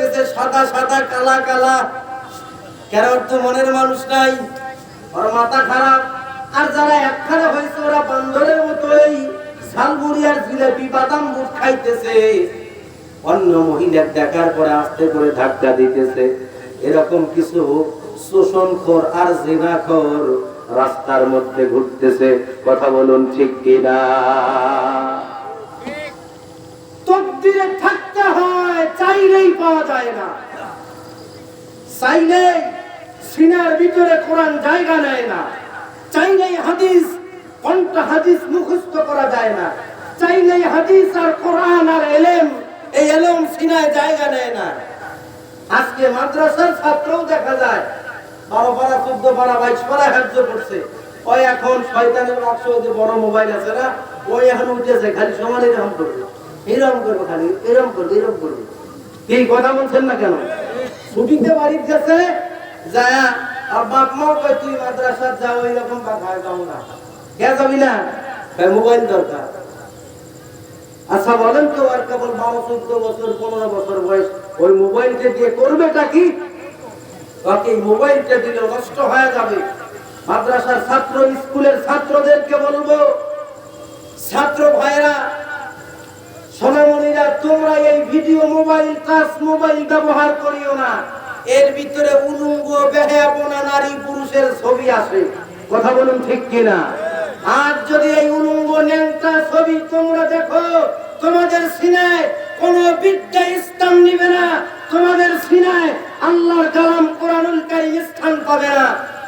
দেখতেছে সাদা সাদা, কালা কালা, কেন তো মনের মানুষ নাই? ওর মাথা খারাপ। আর যারা একখানে হয়েছে, ওরা বান্দরের মতোই আর জিলেপি, বাদাম বুট খাইতেছে। অন্য মহিলার দেখার পরে আস্তে করে ধাক্কা দিতেছে। এরকম কিছু শোষণখোর আর জিনাখোর রাস্তার মধ্যে ঘুরতেছে। কথা বলুন ঠিক কিনা? তকদিরে থাকতে হয় চাইলেই পাওয়া যায় না। চাইলেই সিনার ভিতরে কোরআন জায়গা নেয় না। চাইলেই হাদিস, কোনটা হাদিস মুখস্থ করা যায় না। চাইলেই হাদিস আর কোরআন আর এলেম, এই এলেম সিনায় জায়গা নেয় না। আজকে মাদ্রাসার ছাত্রও দেখা যায়, বারো পাড়া, চোদ্দ পাড়া, বাইশ পাড়া হাজ্য করছে। ওই এখন শয়তানের বাক্স যে বড় মোবাইল আছে না, ওই এখন উঠেছে, খালি সমান এরকম করবে। এরকম করবে খালি এরকম করবে এরকম করবে। এই কথা বলছেন না কেন? ছুটিতে বাড়ির গেছে যায় আর বাপ মাও কয়, তুই মাদ্রাসা যাও এইরকম বাঘায় যাও না। কে যাবি না? মোবাইল দরকার। আচ্ছা বলেন তো, আর কেবল বারো, চোদ্দ বছর, পনেরো বছর বয়স, ওই মোবাইলকে দিয়ে করবেটা কি? বাকি মোবাইলটা দিলে নষ্ট হয়ে যাবে। মাদ্রাসার ছাত্র, স্কুলের ছাত্রদেরকে বলব, ছাত্র ভাইরা সোনামণিরা তোমরা এই ভিডিও মোবাইল টাচ মোবাইল ব্যবহার করিও না। এর ভিতরে উলুঙ্গ বেহাপনা নারী পুরুষের ছবি আসে কথা বলুন ঠিক কিনা? আর যদি এই উলুঙ্গ, ন্যাংটা ছবি তোমরা দেখো, তোমাদের সিনায় কোন বিদ্যা স্থান নিবে না। তোমাদের সিনায় আল্লাহর কালাম কোরআনুল কারীম স্থান পাবে না।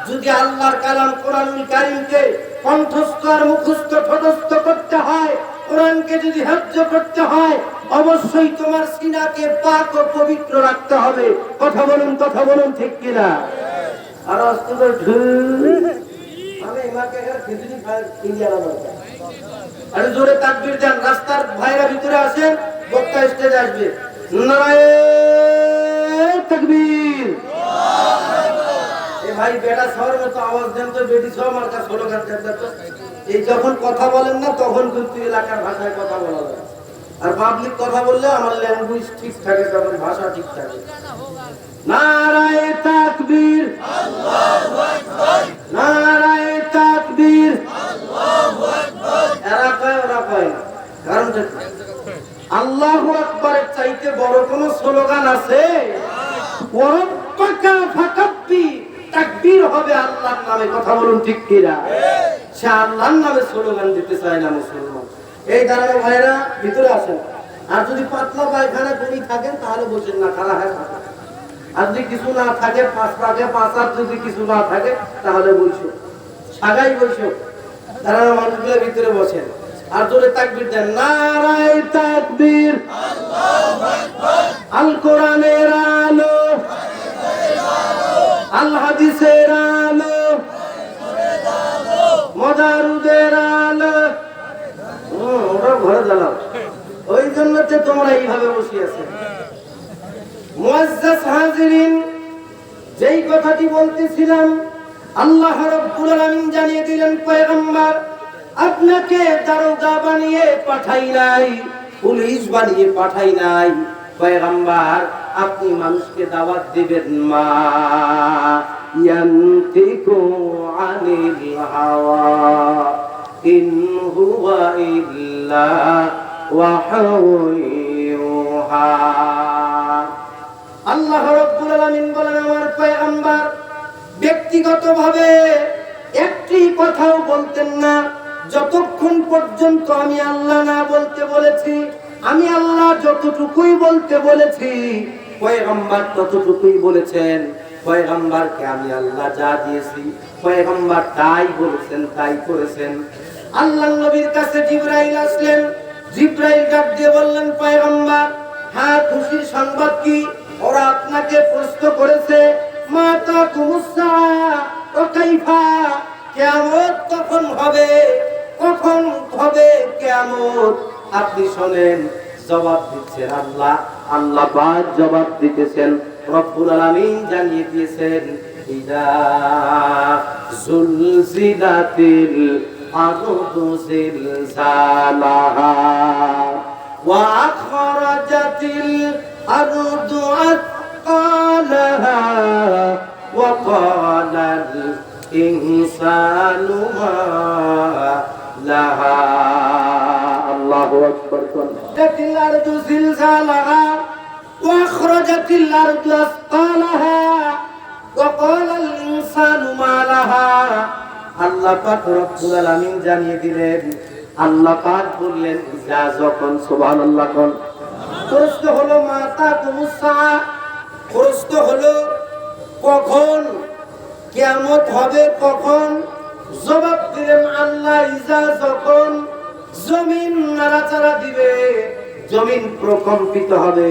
যদি আল্লাহর কালাম কোরআনুল কারীমকে কণ্ঠস্থ আর মুখস্থ ঠটস্থ করতে হয় কোরআনকে যদি হজ্জ করতে হয়, অবশ্যই তোমার সিনাকে পাক ও পবিত্র রাখতে হবে। কথা বলুন কথা বলুন, ঠিক কিনা? আর অস্ত্র দেন, রাস্তার ভিতরে বক্তা স্টেজে আসবে। ভাই মতো তো, বেটি ছোট গাছ তো এই যখন কথা বলেন না, তখন কিন্তু এলাকার ভাষায় কথা বলা যায়। আর পাবলিক কথা বললে আমার ল্যাঙ্গুয়েজ ঠিক থাকে, তখন ভাষা ঠিক থাকে? আল্লাহু চাইতে বড় কোন স্লোগান আছে? হবে আল্লাহর নামে। কথা বলুন ঠিক কিনা? সে আল্লাহর নামে স্লোগান দিতে চায় না মুসলমান। এই দাঁড়ানো ভাইরা ভিতরে আসেন। আর যদি পাতলা পায়খানা করি থাকেন, তাহলে বলছেন, না খারাপ হয় আর যদি কিছু না থাকে, পাঁচ পাকে পাঁচ আর যদি কিছু না থাকে, তাহলে বলছো। সাগাই বলছো। দাঁড়ানো মানুষগুলো ভিতরে বসেন। আর জোরে তাকবীর দেন, নারায় তাকবীর। আল কোরআনের আলো। আল হাদিসের আলো। যেই কথাটি বলতেছিলাম, আল্লাহ জানিয়ে দিলেন আপনাকে দারোগা বানিয়ে পাঠাই নাই, পুলিশ বানিয়ে পাঠাই নাই। পয়গম্বর, আপনি মানুষকে দাওয়াত দিবেন, মা। ইয়ান্তিকু আনিল হাওয়া ইন হুয়া ইল্লা ওয়াহয়ুহা আল্লাহ রাব্বুল আলামিন বলেন, আমার পয়গম্বর, ব্যক্তিগতভাবে একটি কথাও বলতেন না। যতক্ষণ পর্যন্ত আমি আল্লাহ না বলতে বলেছি, আমি আল্লাহ যতটুকুই বলতে বলেছি, পয়গম্বর ততটুকুই বলেছেন। পয়গম্বরকে আমি আল্লাহ যা দিয়েছি, পয়গম্বর তাই বলেছেন, তাই করেছেন। আল্লাহ নবীর কাছে জিব্রাইল আসলেন। জিব্রাইল ডাক দিয়ে বললেন, পয়গম্বর হ্যাঁ খুশির সংবাদ কি? ওরা আপনাকে প্রশ্ন করেছে, মাতা কুমুসা, ও কাইফা কেমন কখন হবে? কখন হবে কেমন আপনি শোনেন, জবাব দিচ্ছেন আল্লাহ। আল্লাহ জবাব দিতেছেন। রব্বুল আলামিন জানিয়ে দিয়েছেন ইদা জুলজিলাতিল আরদু জিলজালাহা ওয়া আখরাজাতিল আরদু আতকালাহা ওয়া ক্বালাল ইনসানু মা লাহা। আল্লাহু আকবার জিলজালাহা وأخرجت الأرض أثقالها وقال الإنسان ما لها আল্লাহ পাক রব্বুল আলামিন জানিয়ে দিলেন আল্লাহ পাক বললেন যা যখন সুবহানাল্লাহ কোন প্রশ্ন হলো মাতা কুমুসা প্রশ্ন হলো কখন কিয়ামত হবে কখন জবাব দিলেন আল্লাহ ইজা যখন জমিন নাড়াচাড়া দিবে জমিন প্রকম্পিত হবে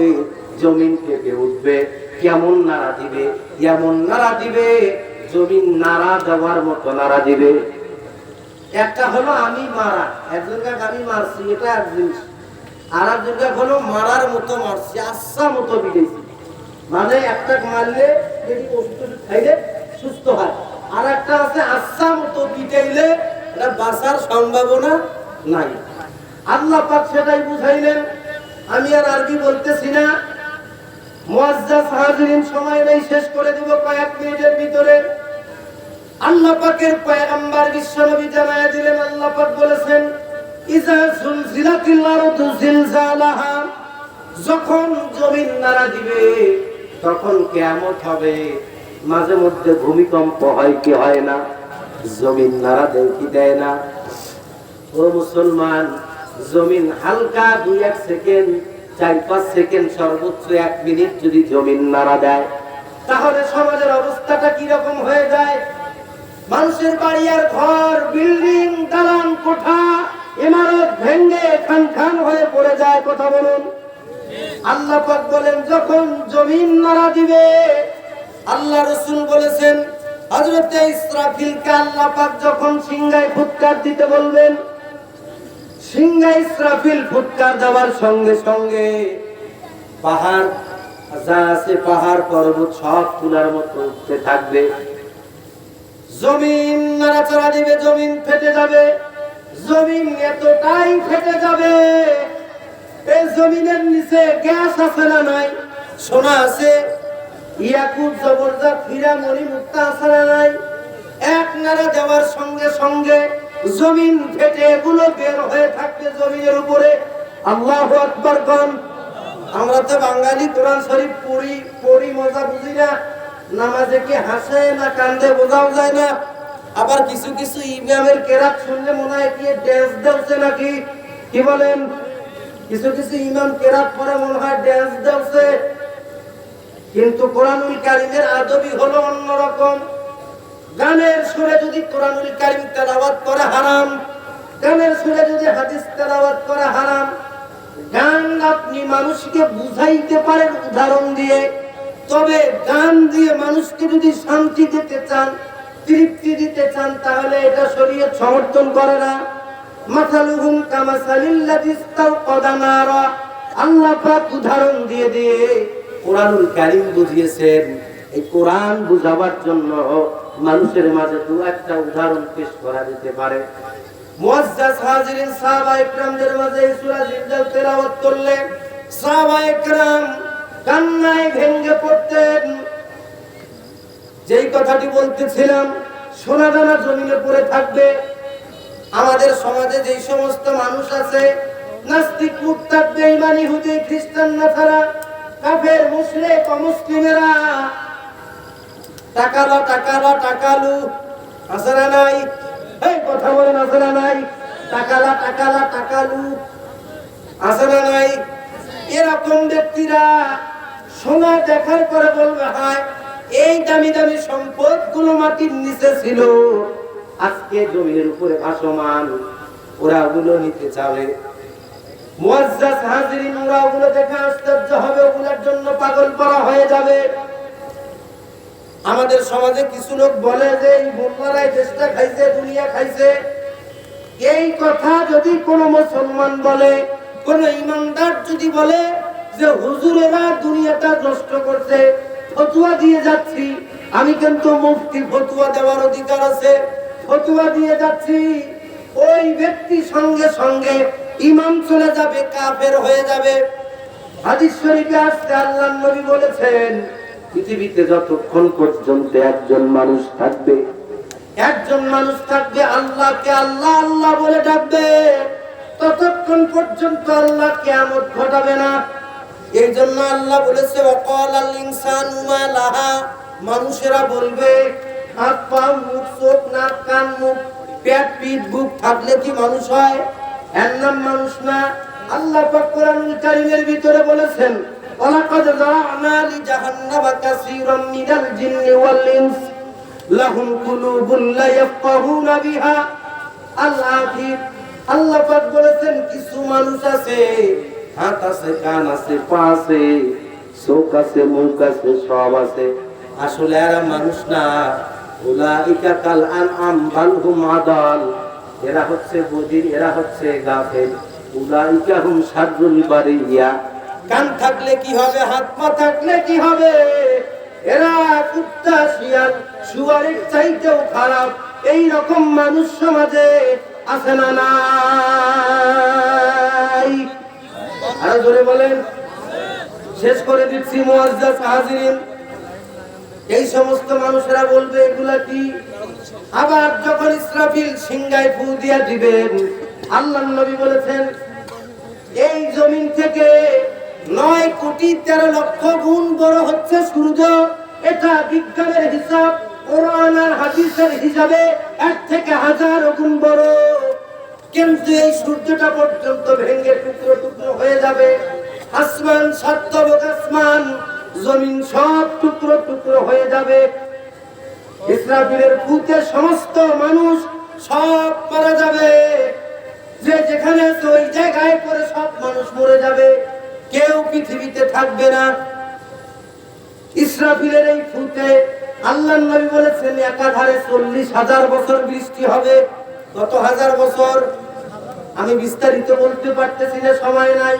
জমিন কেঁপে উঠবে? কেমন নাড়া দিবে? কেমন নাড়া দিবে? জমিন নাড়া দেওয়ার মতো নাড়া দিবে। একটা হলো আমি মারা, একজনকে আমি মারছি, এটা এক জিনিস। আর একজনকে হলো মারার মতো মারছি আচ্ছা মতো বিড়েছি মানে একটা মারলে যদি ওষুধ খাইলে সুস্থ হয়। আর একটা আছে আচ্ছা মতো পিটাইলে এটা বাঁচার সম্ভাবনা নাই। আল্লাহ পাক সেটাই বুঝাইলেন। আমি আর আরবি বলতেছি না সময় শেষ করে কয়েক মিনিটের ভিতরে। বলেছেন যখন জমিন নাড়া দিবে, তখন কিয়ামত হবে। মাঝে মধ্যে ভূমিকম্প হয় কি হয় না? জমিন নাড়া দেয় কি দেয় না? ও মুসলমান, জমিন হালকা দুই এক সেকেন্ড চার পাঁচ সেকেন্ড সর্বোচ্চ এক মিনিট যদি জমিন নাড়া দেয়, তাহলে সমাজের অবস্থাটা কীরকম হয়ে যায়? মানুষের বাড়ি আর ঘর, বিল্ডিং, দালান, কোঠা, ইমারত ভেঙ্গে খান খান হয়ে পড়ে যায়, কথা বলুন। আল্লাহ পাক বলেন, যখন জমিন নাড়া দিবে, আল্লাহ রসুল বলেছেন, হযরতে ইসরাফিলকে আল্লাহ পাক যখন সিংহায় ফুৎকার দিতে বলবেন সিংহায় ইসরাফিল ফুৎকার দেওয়ার সঙ্গে সঙ্গে পাহাড়, যা আছে পাহাড় পর্বত সব তুলার মতো উঠতে থাকবে। জমিন নাড়াচাড়া দিবে, জমিন ফেটে যাবে। জমিন এতটাই ফেটে যাবে এই জমিনের নিচে গ্যাস আছে না নাই? সোনা আছে। ইয়াকুব জবরদস্ত হীরা মণি মুক্তা আছে না নাই? এক নাড়া দেওয়ার সঙ্গে সঙ্গে জমিন ফেটে এগুলো বের হয়ে থাকবে জমিনের উপরে। আল্লাহ আকবর কন। আমরা তো বাঙালি, কোরআন শরীফ পড়ি পড়ি, মজা বুঝি না। নামাজে কি হাসে না কান্দে বোঝাও যায় না। আবার কিছু কিছু ইমামের কেরাত শুনলে মনে হয় কি ড্যান্স দেওছে নাকি? কি বলেন? কিছু কিছু ইমাম কেরাত পরে মনে হয় ড্যান্স দেওছে। কিন্তু কোরআনুল কারিমের আদবি হলো অন্যরকম। গানের সুরে যদি কোরআনুল কারিম তেলাওয়াত করা হারাম, গানের সুরে যদি হাদিস তেলাওয়াত করা হারাম, গান আপনি মানুষকে বুঝাইতে পারেন উদাহরণ দিয়ে, তবে গান দিয়ে মানুষকে যদি শান্তি দিতে চান, তৃপ্তি দিতে চান, তাহলে এটা শরীয়ত সমর্থন করে না। মাসালুহুম কামাসালিল্লাযী ইস্তাওকাদা নারা। আল্লাহ পাক উদাহরণ দিয়ে দিয়ে কোরআনুল কারীম বুঝিয়েছেন। এই কোরআন বুঝাবার জন্য মানুষের মাঝে দু একটা উদাহরণ পেশ করা যেতে পারে। যেই কথাটি বলতেছিলাম, সোনা পড়ে থাকবে। আমাদের সমাজে যেই সমস্ত মানুষ আছে, নাস্তিক বেঈমানি হুদি খ্রিস্টান নাছাড়া কাফের, মুশরিক, অমুসলিমেরা। টাকালা টাকালা, টাকালু। আছে নাই। এই কথা বলেন আছে নাই। টাকালা টাকালা, টাকালু। আছে নাই। এরকম ব্যক্তিরা সোনা দেখার পরে বলবে, হয়, এই দামি দামি সম্পদগুলো মাটির নিচে ছিল। আজকে জমির উপরে ভাসমান ওরা ওগুলো নিতে চাবে। মুয়াজ্জাজ হাজিরিন, ওরা ওগুলো দেখে আশ্চর্য হবে, ওগুলোর জন্য পাগল করা হয়ে যাবে। আমাদের সমাজে কিছু লোক বলে যে, এই মোল্লারাই দেশটা খাইছে, দুনিয়া খাইছে। এই কথা যদি কোনো মুসলমান বলে, কোন ইমানদার যদি বলে যে হুজুরেরা দুনিয়াটা নষ্ট করছে, ফতুয়া দিয়ে যাচ্ছি। আমি কিন্তু মুফতি ফতুয়া দেওয়ার অধিকার আছে। ফতুয়া দিয়ে যাচ্ছি। ওই ব্যক্তি সঙ্গে সঙ্গে ইমাম চলে যাবে, কাফের হয়ে যাবে। হাদিস শরীফে আসতে আল্লাহ নবী বলেছেন পৃথিবীতে যতক্ষণ পর্যন্ত একজন মানুষ থাকবে, একজন মানুষ থাকবে, আল্লাহকে আল্লাহ আল্লাহ বলে ডাকবে। ততক্ষণ পর্যন্ত আল্লাহ কেয়ামত ঘটাবে না। এই জন্য আল্লাহ বলেছে অকল আল ইনসানু মানুষেরা বলবে হাত পা মুখ, চোখ, নাক, কান, মুখ, পেট, পিঠ, বুক থাকলে কি মানুষ হয়? এর নাম মানুষ না। আল্লাহ পাক কোরআনুল কারীমের ভিতরে বলেছেন জাহান্নামা কাসীরাম মিনাল জিন্নি ওয়াল ইনস লাহুম কুলুবুন লা ইয়াফকাহুনা বিহা আল আখির আল্লাহ পাক বলেছেন, কিছু মানুষ আছে হাত আছে কান আছে পা আছে চোখ আছে মুখ আছে সব আছে। আসলে এরা মানুষ না। উলাইকা কাল আনআম বাল হুম আদাল। এরা হচ্ছে বদির এরা হচ্ছে গাফেল। উলাইকা হুম শাররুল বারিয়া। কান থাকলে কি হবে, হাত পা থাকলে কি হবে? এরা কুত্তা, শিয়াল শুয়ারের চাইতেও খারাপ। এই রকম মানুষ সমাজে আছে না নাই? আরও জোরে বলেন। শেষ করে দিচ্ছি মুআজ্জাজ হাজিরিন। এই সমস্ত মানুষেরা বলবে, এগুলা কি? আবার যখন ইসরাফিল সিংগায় ফু দিয়া দিবেন আল্লাহ নবী বলেছেন, এই জমিন থেকে নয় কোটি তেরো লক্ষ গুণ বড় হচ্ছে সূর্য। এটা বিজ্ঞানের হিসাব, কোরআন আর হাদিসের হিসাবে এক থেকে হাজার গুণ বড়। কিন্তু এই সূর্যটা পর্যন্ত ভেঙে টুকরো টুকরো হয়ে যাবে। আসমান সাতবক আসমান, জমিন সব টুকরো টুকরো হয়ে যাবে। ইসরাফিলের ভূতে সমস্ত মানুষ সব মারা যাবে। যে যেখানে ওই জায়গায় পরে সব মানুষ মরে যাবে। কেউ পৃথিবীতে থাকবে না। ইসরাফিলের এই ফুতে আল্লাহ নবী বলেছেন, একাধারে চল্লিশ হাজার বছর বৃষ্টি হবে। কত হাজার বছর? আমি বিস্তারিত বলতে পারতেছি না, সময় নাই।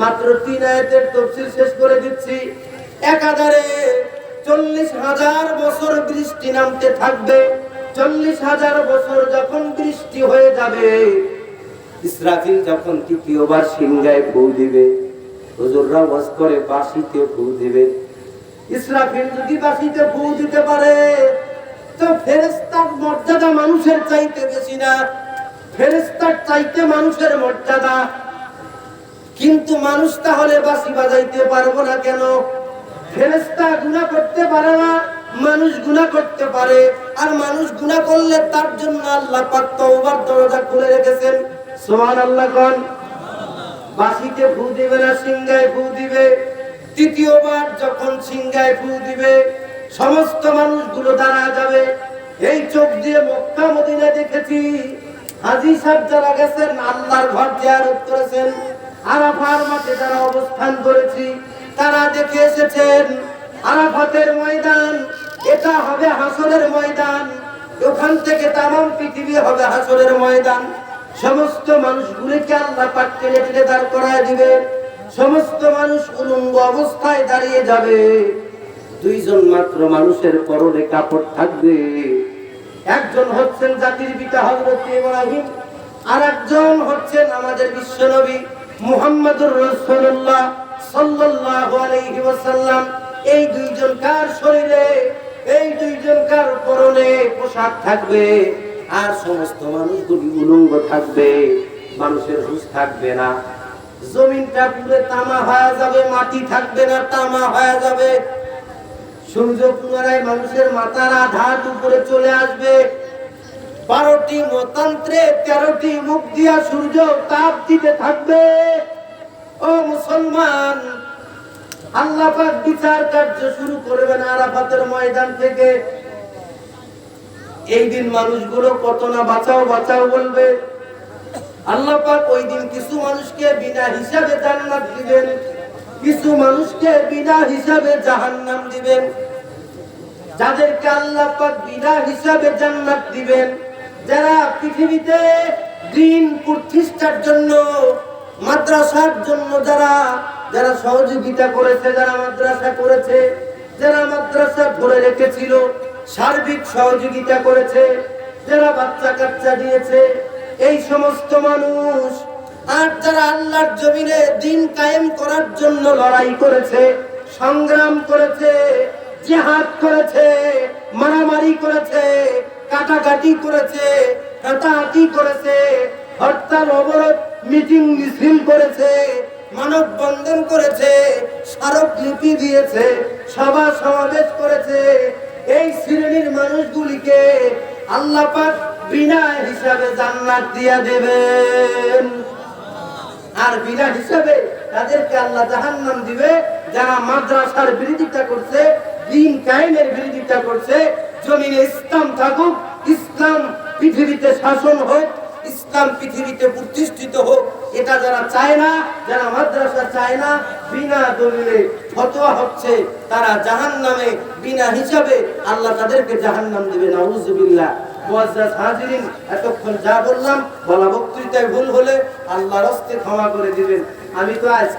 মাত্র তিন আয়াতের তফসিল শেষ করে দিচ্ছি। একাধারে চল্লিশ হাজার বছর বৃষ্টি নামতে থাকবে। চল্লিশ হাজার বছর যখন বৃষ্টি হয়ে যাবে, ইসরাফিল যখন তৃতীয়বার সিংহায় ফু দিবে। হুজুররা ওয়াজ করে, বাঁশিতে ফু দিবে। ইসরাফিল যদি বাঁশিতে ফু দিতে পারে, তো ফেরেস্তার মর্যাদা মানুষের চাইতে বেশি না। ফেরেস্তার চাইতে মানুষের মর্যাদা। কিন্তু মানুষ তাহলে বাসি বাজাইতে পারব না কেন? ফেরেস্তা গুণা করতে পারে না, মানুষ গুণা করতে পারে। আর মানুষ গুণা করলে তার জন্য আল্লাহ পাক তওবার দরজা খুলে রেখেছেন। সুবহানাল্লাহ কোন। বাঁশিতে ফু দিবে না, সিংহায় ফু দিবে। তৃতীয়বার যখন সিংহায় ফু দিবে, সমস্ত মানুষগুলো দাঁড়া যাবে। এই চোখ দিয়ে মক্কা, মদিনা দেখেছি। হাজি সাহেব যারা গেছেন, আল্লাহর ঘর জিয়ারত করেছেন। আরাফার মাঠে যারা অবস্থান করেছি, তারা দেখে এসেছেন, আরাফাতের ময়দান, এটা হবে হাসরের ময়দান। ওখান থেকে তামাম পৃথিবী হবে হাসরের ময়দান। সমস্ত মানুষগুলিকে আল্লাহ পাক টেনে দাঁড় করায় দিবে। সমস্ত মানুষ উলঙ্গ অবস্থায় দাঁড়িয়ে যাবে। দুইজন মাত্র মানুষের পরনে কাপড় থাকবে। একজন হচ্ছেন জাতির পিতা হযরত ইব্রাহিম আর একজন হচ্ছেন আমাদের বিশ্বনবী মুহাম্মদুর রাসূলুল্লাহ সাল্লাল্লাহু আলাইহি ওয়াসাল্লাম। এই দুইজন কার শরীরে? এই দুইজন কার পরনে পোশাক থাকবে? আর সমস্ত মানুষগুলি উলঙ্গ থাকবে, মানুষের হুঁশ থাকবে না। জমিনটা পুরো তামা হয়ে যাবে, মাটি থাকবে না, তামা হয়ে যাবে। সূর্য পুনরায় মানুষের মাথার আধার উপরে চলে আসবে। বারোটি মতান্ত্রে তেরোটি মুখ দিয়া সূর্য তাপ দিতে থাকবে। ও মুসলমান, আল্লাহ বিচার কার্য শুরু করবেন আরাফাতের ময়দান থেকে। এই দিন মানুষগুলো কত না বাঁচাও বাঁচাও বলবে। আল্লাহ পাক ওই দিন কিছু মানুষকে বিনা হিসাবে জান্নাত দিবেন, কিছু মানুষকে বিনা হিসাবে জাহান্নাম দিবেন। যাদেরকে আল্লাহ পাক বিনা হিসাবে জান্নাত দিবেন, যারা পৃথিবীতে দিন প্রতিষ্ঠার জন্য, মাদ্রাসার জন্য যারা যারা সহযোগিতা করেছে, যারা মাদ্রাসা করেছে, যারা মাদ্রাসা ধরে রেখেছিল সার্বিক সহযোগিতা করেছে, যারা বাচ্চা কাচ্চা দিয়েছে, এই সমস্ত মানুষ, আর যারা আল্লাহর জমিনে দিন কায়েম করার জন্য লড়াই করেছে, সংগ্রাম করেছে, জেহাদ করেছে, মারামারি করেছে, কাটাকাটি করেছে হাতাহাতি করেছে, হরতাল, অবরোধ, মিটিং, মিছিল করেছে, মানব বন্ধন করেছে, স্মারকলিপি দিয়েছে সভা সমাবেশ করেছে এই শ্রেণির মানুষগুলিকে আল্লাহ বিনা হিসাবে জান্নাত দিয়া দেবেন। আর বিনা হিসাবে তাদেরকে আল্লাহ জাহান্নাম দিবে, যারা মাদ্রাসার বিরোধিতা করছে, দিন কায়েমের বিরোধিতা করছে, জমিনে ইসলাম থাকুক, ইসলাম পৃথিবীতে শাসন হোক, ইসলাম পৃথিবীতে প্রতিষ্ঠিত হোক, এটা যারা চায় না, যারা মাদ্রাসা চায় না, বিনা দলিলে ফতোয়া হচ্ছে। তারা জাহান নামে বিনা হিসাবে আল্লাহ তাদেরকে জাহান নাম দেবে, নাউজুবিল্লাহ। এতক্ষণ যা বললাম বলা বক্তৃতায় ভুল হলে আল্লাহর হস্তে ক্ষমা করে দিবেন। আমি তো আজ